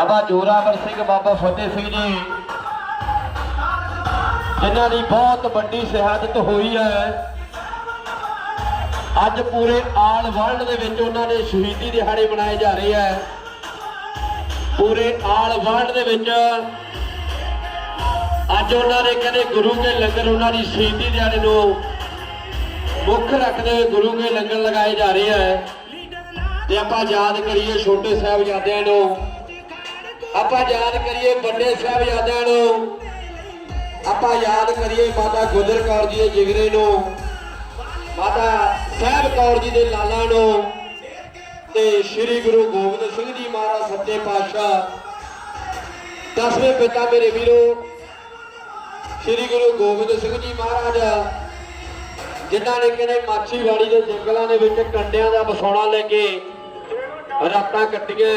ਬਾਬਾ ਜੋਰਾਵਰ ਸਿੰਘ, ਬਾਬਾ ਫਤਿਹ ਸਿੰਘ ਜੀ, ਜਿਨ੍ਹਾਂ ਦੀ ਬਹੁਤ ਵੱਡੀ ਸ਼ਹਾਦਤ ਹੋਈ ਹੈ। ਅੱਜ ਪੂਰੇ ਆਲ ਵਰਲਡ ਦੇ ਵਿੱਚ ਉਹਨਾਂ ਦੇ ਸ਼ਹੀਦੀ ਦਿਹਾੜੇ ਮਨਾਏ ਜਾ ਰਹੇ ਹੈ। ਪੂਰੇ ਆਲ ਵਰਲਡ ਦੇ ਵਿੱਚ ਅੱਜ ਉਹਨਾਂ ਨੇ ਕਹਿੰਦੇ ਗੁਰੂ ਕੇ ਲੰਗਰ ਉਹਨਾਂ ਦੀ ਸ਼ਹੀਦੀ ਦਿਹਾੜੇ ਨੂੰ ਮੁੱਖ ਰੱਖਦੇ ਹੋਏ ਗੁਰੂ ਕੇ ਲੰਗਰ ਲਗਾਏ ਜਾ ਰਹੇ ਹੈ। ਤੇ ਆਪਾਂ ਯਾਦ ਕਰੀਏ ਛੋਟੇ ਸਾਹਿਬਜ਼ਾਦਿਆਂ ਨੂੰ ਆਪਾਂ ਯਾਦ ਕਰੀਏ ਵੱਡੇ ਸਾਹਿਬਜ਼ਾਦਿਆਂ ਨੂੰ। ਆਪਾਂ ਯਾਦ ਕਰੀਏ ਮਾਤਾ ਗੁਜਰ ਕੌਰ ਜੀ ਦੇ ਜਿਗਰੇ ਨੂੰ, ਮਾਤਾ ਸਾਹਿਬ ਕੌਰ ਜੀ ਦੇ ਲਾਲਾਂ ਨੂੰ ਤੇ ਸ੍ਰੀ ਗੁਰੂ ਗੋਬਿੰਦ ਸਿੰਘ ਜੀ ਮਹਾਰਾਜ ਸੱਚੇ ਪਾਤਸ਼ਾਹ। ਦਸਵੇਂ ਪਿਤਾ ਮੇਰੇ ਵੀਰੋ, ਸ੍ਰੀ ਗੁਰੂ ਗੋਬਿੰਦ ਸਿੰਘ ਜੀ ਮਹਾਰਾਜ, ਜਿਨ੍ਹਾਂ ਨੇ ਕਹਿੰਦੇ ਮਾਛੀਵਾੜੀ ਦੇ ਜੰਗਲਾਂ ਦੇ ਵਿੱਚ ਕੰਡਿਆਂ ਦਾ ਬਸੌਣਾ ਲੈ ਕੇ ਰਾਤਾਂ ਕੱਟੀਆਂ।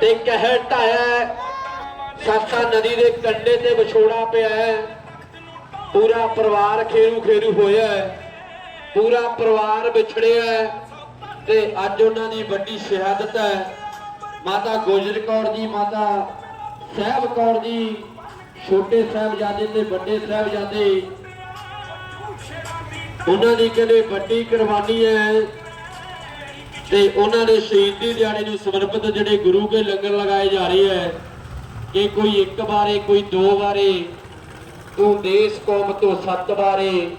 ਤੇ ਕਹਿਰ ਢਾਇਆ ਸਾਸਾ ਨਦੀ ਦੇ ਕੰਢੇ ਤੇ ਵਿਛੋੜਾ ਪਿਆ ਹੈ। ਪੂਰਾ ਪਰਿਵਾਰ ਖੇਰੂ ਖੇਰੂ ਹੋਇਆ ਹੈ। ਪੂਰਾ ਪਰਿਵਾਰ ਵਿਛੜਿਆ ਹੈ ਤੇ ਅੱਜ ਉਹਨਾਂ ਦੀ ਵੱਡੀ ਸ਼ਹਾਦਤ ਹੈ। ਮਾਤਾ ਗੁਜਰ ਕੌਰ ਜੀ, ਮਾਤਾ ਸਾਹਿਬ ਕੌਰ ਜੀ, ਛੋਟੇ ਸਾਹਿਬਜ਼ਾਦੇ ਤੇ ਵੱਡੇ ਸਾਹਿਬਜ਼ਾਦੇ। ਉਹਨਾਂ ਦੀ ਕਹਿੰਦੇ ਵੱਡੀ ਕੁਰਬਾਨੀ ਹੈ। ਤੇ ਉਹਨਾਂ ਦੇ ਸ਼ਹੀਦੀ ਦਿਹਾੜੇ ਨੂੰ ਸਮਰਪਿਤ ਜਿਹੜੇ ਗੁਰੂ ਕੇ ਲੰਗਰ ਲਗਾਏ ਜਾ ਰਹੇ ਹੈ, ਕਿ ਕੋਈ ਇੱਕ ਬਾਰੇ ਕੋਈ ਦੋ ਬਾਰੇ ਤੂੰ ਦੇਸ ਕੌਮ ਤੋਂ ਸੱਤ ਬਾਰੇ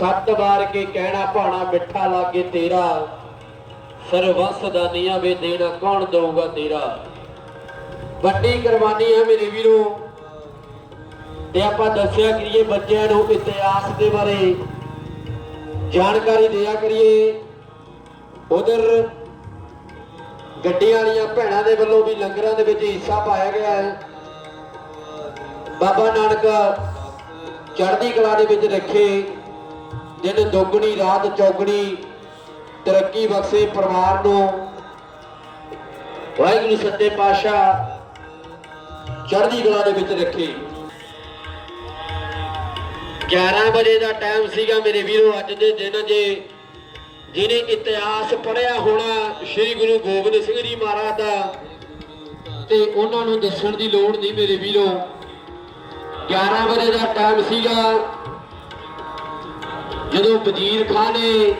ਸੱਤ ਬਾਰ ਕੇ ਕਹਿਣਾ ਭਾਣਾ ਮਿੱਠਾ ਲਾਗੇ ਤੇਰਾ, ਸਰਵੰਸ ਦਾ ਵੇ ਦੇਣਾ ਕੌਣ ਦਊਗਾ ਤੇਰਾ। ਵੱਡੀ ਕੁਰਬਾਨੀ ਹੈ ਮੇਰੇ ਵੀਰੋ। ਤੇ ਆਪਾਂ ਦੱਸਿਆ ਕਰੀਏ ਬੱਚਿਆਂ ਨੂੰ ਇਤਿਹਾਸ ਦੇ ਬਾਰੇ। ਜਾਣਕਾਰੀ ਦਿਆ ਕਰੀਏ। ਉਧਰ ਗੱਡੀਆਂ ਵਾਲੀਆਂ ਭੈਣਾਂ ਦੇ ਵੱਲੋਂ ਵੀ ਲੰਗਰਾਂ ਦੇ ਵਿੱਚ ਹਿੱਸਾ ਪਾਇਆ ਗਿਆ ਹੈ। ਬਾਬਾ ਨਾਨਕ ਚੜ੍ਹਦੀ ਕਲਾ ਦੇ ਵਿੱਚ ਰੱਖੇ ਦਿਨ ਦੁੱਗਣੀ, ਰਾਤ ਚੌਗਣੀ, ਤਰੱਕੀ ਬਖਸ਼ੇ ਪਰਿਵਾਰ ਨੂੰ। ਵਾਹਿਗੁਰੂ ਸੱਚੇ ਪਾਤਸ਼ਾਹ ਚੜ੍ਹਦੀ ਕਲਾ ਦੇ ਵਿੱਚ ਰੱਖੇ। 11 ਵਜੇ ਦਾ ਟਾਈਮ ਸੀਗਾ ਮੇਰੇ ਵੀਰੋ, ਅੱਜ ਦੇ ਦਿਨ ਜੇ ਜਿਹਨੇ ਇਤਿਹਾਸ ਪੜਿਆ ਹੋਣਾ ਸ੍ਰੀ ਗੁਰੂ ਗੋਬਿੰਦ ਸਿੰਘ ਜੀ ਮਹਾਰਾਜ ਦਾ, ਤੇ ਉਹਨਾਂ ਨੂੰ ਦੱਸਣ ਦੀ ਲੋੜ ਨਹੀਂ ਮੇਰੇ ਵੀਰੋ। 11 ਵਜੇ ਦਾ ਟਾਈਮ ਸੀਗਾ, ਜਦੋਂ ਵਜ਼ੀਰ ਖਾਨ ਨੇ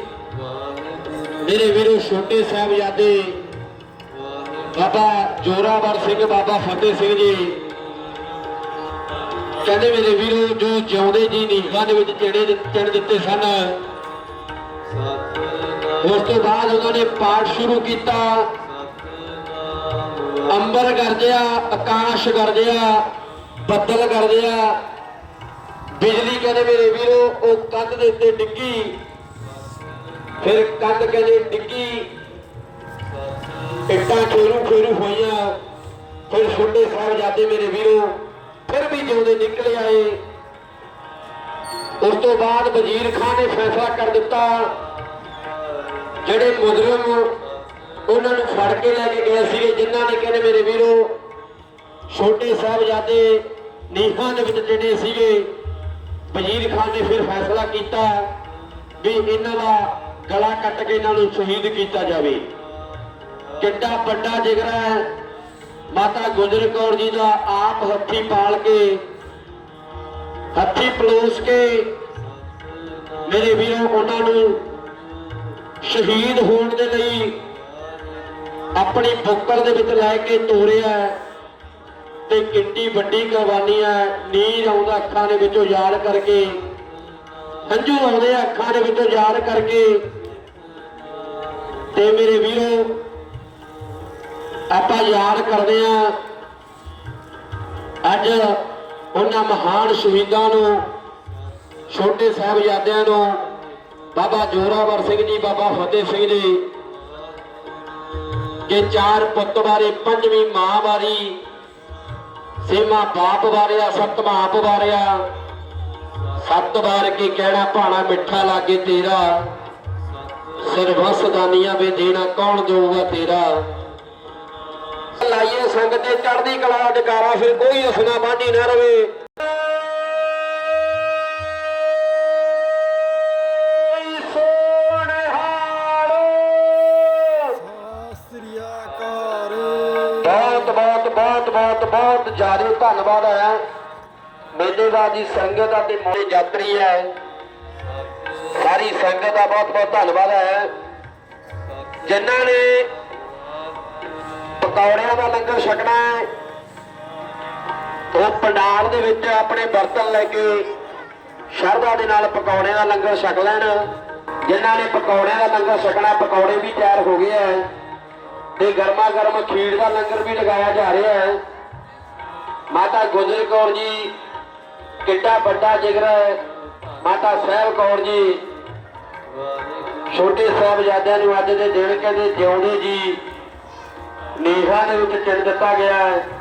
ਮੇਰੇ ਵੀਰੋ ਛੋਟੇ ਸਾਹਿਬਜ਼ਾਦੇ ਬਾਬਾ ਜੋਰਾਵਰ ਸਿੰਘ, ਬਾਬਾ ਫਤਿਹ ਸਿੰਘ ਜੀ, ਕਹਿੰਦੇ ਮੇਰੇ ਵੀਰੋ, ਜੋ ਜਿਉਂਦੇ ਜੀ ਨੀਹਾਂ ਦੇ ਵਿੱਚ ਚਿੜੇ ਚਿੜ ਦਿੱਤੇ ਸਨ ਉਸ ਤੋਂ ਬਾਅਦ ਉਹਨਾਂ ਨੇ ਪਾਠ ਸ਼ੁਰੂ ਕੀਤਾ। ਅੰਬਰ ਗਰਜਿਆ ਆਕਾਸ਼ ਗਰਜਿਆ ਬੱਦਲ ਗਰਜਿਆ ਬਿਜਲੀ ਕਹਿੰਦੇ ਮੇਰੇ ਵੀਰੋ, ਉਹ ਕੰਧ ਦੇ ਉੱਤੇ ਡਿੱਗੀ। ਫਿਰ ਕੰਧ ਕਹਿੰਦੇ ਡਿੱਗੀ। ਇੱਟਾਂ ਖੇਰੂ ਖੇਰੂ ਹੋਈਆਂ। ਫਿਰ ਛੋਟੇ ਸਾਹਿਬਜ਼ਾਦੇ ਮੇਰੇ ਵੀਰੋ, ਫਿਰ ਵੀ ਜਿਉਂਦੇ ਨਿਕਲ ਆਏ। ਉਸ ਤੋਂ ਬਾਅਦ ਵਜ਼ੀਰ ਖਾਨ ਨੇ ਫੈਸਲਾ ਕਰ ਦਿੱਤਾ। ਜਿਹੜੇ ਮੁਜਰਮ ਉਹਨਾਂ ਨੂੰ ਫੜ ਕੇ ਲੈ ਕੇ ਗਏ ਸੀਗੇ, ਜਿਨ੍ਹਾਂ ਨੇ ਕਹਿੰਦੇ ਮੇਰੇ ਵੀਰੋ, ਛੋਟੇ ਸਾਹਿਬਜ਼ਾਦੇ ਨੀਹਾਂ ਦੇ ਵਿੱਚ ਜਿਹੜੇ ਸੀਗੇ, ਵਜ਼ੀਰ ਖਾਨ ਨੇ ਫਿਰ ਫੈਸਲਾ ਕੀਤਾ ਵੀ ਇਹਨਾਂ ਦਾ ਗਲਾ ਕੱਟ ਕੇ ਇਹਨਾਂ ਨੂੰ ਸ਼ਹੀਦ ਕੀਤਾ ਜਾਵੇ। ਕਿੱਡਾ ਵੱਡਾ ਜਿਗਰਾ ਹੈ। ਮਾਤਾ ਗੁਜਰ ਕੌਰ ਜੀ ਦਾ ਆਪ ਹੱਥੀ ਪਾਲ ਕੇ, ਹੱਥੀ ਪਲੋਸ ਕੇ ਮੇਰੇ ਵੀਰੋ, ਉਹਨਾਂ ਨੂੰ ਸ਼ਹੀਦ ਹੋਣ ਦੇ ਲਈ ਆਪਣੀ ਬੁੱਕਰ ਦੇ ਵਿੱਚ ਲੈ ਕੇ ਤੋਰਿਆ ਤੇ ਕਿੰਨੀ ਵੱਡੀ ਕੁਰਬਾਨੀ ਹੈ। ਨੀਰ ਆਉਂਦਾ ਅੱਖਾਂ ਦੇ ਵਿੱਚੋਂ ਯਾਦ ਕਰਕੇ, ਹੰਝੂ ਆਉਂਦੇ ਆ ਅੱਖਾਂ ਦੇ ਵਿੱਚੋਂ ਯਾਦ ਕਰਕੇ। ਤੇ ਮੇਰੇ ਵੀਰੋ, ਆਪਾਂ ਯਾਦ ਕਰਦੇ ਆ ਅੱਜ ਉਹਨਾਂ ਮਹਾਨ ਸ਼ਹੀਦਾਂ ਨੂੰ, ਛੋਟੇ ਸਾਹਿਬਜ਼ਾਦਿਆਂ ਨੂੰ ਬਾਬਾ ਜੋਰਾਵਰ ਸਿੰਘ ਜੀ, ਬਾਬਾ ਫਤਿਹ ਸਿੰਘ ਜੀ, ਕਿ ਚਾਰ ਪੁੱਤ ਬਾਰੇ, ਪੰਜਵੀਂ ਮਾਂ ਬਾਰੀ, ਸੇਮਾ ਬਾਪ ਬਾਰਿਆ ਸੱਤਵਾਂ ਆਪ ਬਾਰਿਆ ਸੱਤ ਵਾਰ ਕੇ ਕਹਿਣਾ, ਭਾਣਾ ਮਿੱਠਾ ਲਾਗੇ ਤੇਰਾ ਸਰਵਸ ਦਾਨੀਆਂ ਵੇ ਦੇਣਾ, ਕੌਣ ਦੇਊਗਾ ਤੇਰਾ? ਲਾਈਏ ਸੰਗ ਤੇ ਚੜ੍ਹਦੀ ਕਲਾ ਜਕਾਰਾ ਫਿਰ ਕੋਈ ਹਸਨਾ ਬਾਢੀ ਨਾ ਰਵੇ। ਬਹੁਤ ਜ਼ਿਆਦਾ ਧੰਨਵਾਦ ਹੈ। ਮੇਲੇਬਾਜ਼ੀ ਸੰਗਤ ਅਤੇ ਮੋੜੇ ਯਾਤਰੀ ਹੈ। ਸਾਰੀ ਸੰਗਤ ਦਾ ਬਹੁਤ ਬਹੁਤ ਧੰਨਵਾਦ ਹੈ। ਜਿਨ੍ਹਾਂ ਨੇ ਪਕੌੜਿਆਂ ਦਾ ਲੰਗਰ ਛਕਣਾ ਹੈ, ਉਹ ਪੰਡਾਲ ਦੇ ਵਿੱਚ ਆਪਣੇ ਬਰਤਨ ਲੈ ਕੇ ਸ਼ਰਧਾ ਦੇ ਨਾਲ ਪਕੌੜਿਆਂ ਦਾ ਲੰਗਰ ਛਕ ਲੈਣ। ਜਿਨ੍ਹਾਂ ਨੇ ਪਕੌੜਿਆਂ ਦਾ ਲੰਗਰ ਛਕਣਾ, ਪਕੌੜੇ ਵੀ ਤਿਆਰ ਹੋ ਗਏ ਹੈ। ਤੇ ਗਰਮਾ ਗਰਮ ਖੀਰ ਦਾ ਲੰਗਰ ਵੀ ਲਗਾਇਆ ਜਾ ਰਿਹਾ ਹੈ। ਮਾਤਾ ਗੁਜਰ ਕੌਰ ਜੀ ਕਿੱਡਾ ਵੱਡਾ ਜਿਗਰ ਹੈ। ਮਾਤਾ ਸਾਹਿਬ ਕੌਰ ਜੀ, ਛੋਟੇ ਸਾਹਿਬਜ਼ਾਦਿਆਂ ਨੂੰ ਅੱਜ ਦੇ ਦਿਨ ਕਹਿੰਦੇ ਜਿਉਂਦੇ ਜੀ। ਨੀਹਾਂ ਦੇ ਵਿੱਚ ਚਿਣ ਦਿੱਤਾ ਗਿਆ ਹੈ।